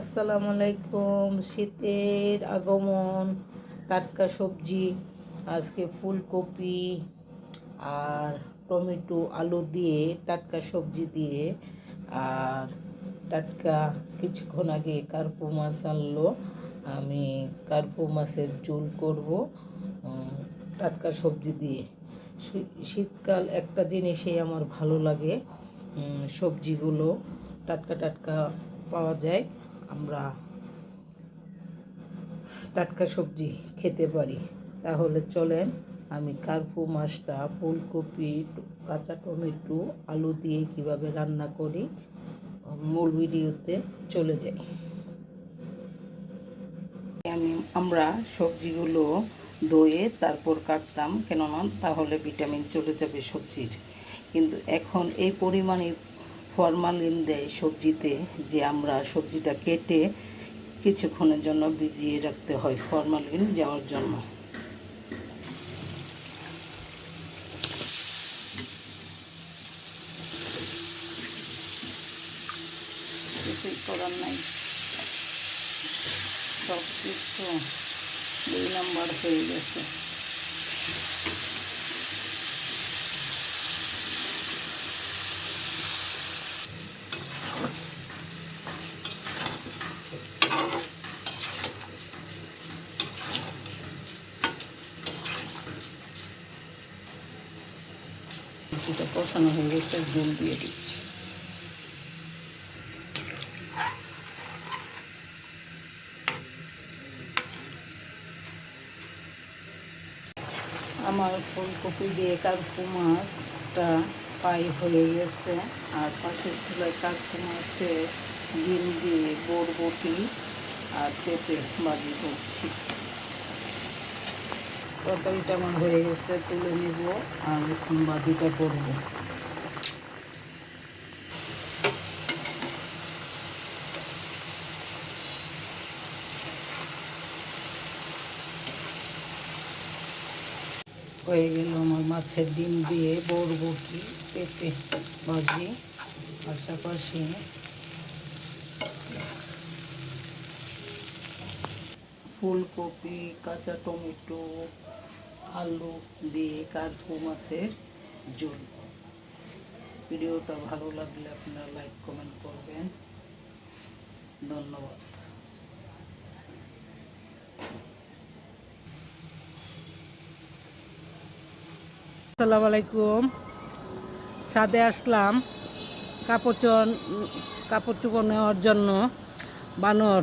আসসালামু আলাইকুম, শীতের আগমন, টাটকা সবজি, আজকে ফুলকপি আর টমেটো আলু দিয়ে, টাটকা সবজি দিয়ে আর টাটকা কিছুক্ষণ আগে কার্পু মাছ আনলো। আমি কার্পু মাছের ঝোল করব টাটকা সবজি দিয়ে। শীতকাল একটা জিনিসই আমার ভালো লাগে সবজিগুলো টাটকা টাটকা পাওয়া যায়। আমরা টাটকা সবজি খেতে পারি। তাহলে চলেন আমি কার্পু, মাছটা, ফুলকপি, কাঁচা টমেটো, আলু দিয়ে কীভাবে রান্না করি, মূল ভিডিওতে চলে যাই। আমি, আমরা সবজিগুলো ধুয়ে তারপর কাটতাম, কেননা তাহলে ভিটামিন চলে যাবে সবজির। কিন্তু এখন এই পরিমাণে ফরমালিন দেয় সবজিতে, যে আমরা সবজিটা কেটে কিছুক্ষণের জন্য ভিজিয়ে রাখতে হয় ফরমালিন যাওয়ার জন্য। কিছুই করার নাই। সব কিছু দুই নাম্বার হয়ে গেছে। কিছুটা কষানো হয়ে গেছে জল দিয়ে দিচ্ছি। আমার ফুলকপি দিয়ে কাকু মাছটা পাই হয়ে গেছে, আর পাশের চুলায় কাকু মাছের ডিম দিয়ে বরবটি আর পেঁপে বাজি করছি। তরকারিটা আমার হয়ে গেছে, তুলে নেব আর এখন বাজিটা করব। হয়ে গেল আমার মাছের ডিম দিয়ে বরবটি পেঁপে ভাজি, পাশাপাশি ফুলকপি, কাঁচা টমেটো, আলু দিয়ে কার্পু মাছের ঝোল। ভিডিওটা ভালো লাগলে আপনারা লাইক, কমেন্ট করবেন। ধন্যবাদ। আসসালামু আলাইকুম। ছাদে আসলাম। কাপড় কাপড় চোপড় নেওয়ার জন্য বানর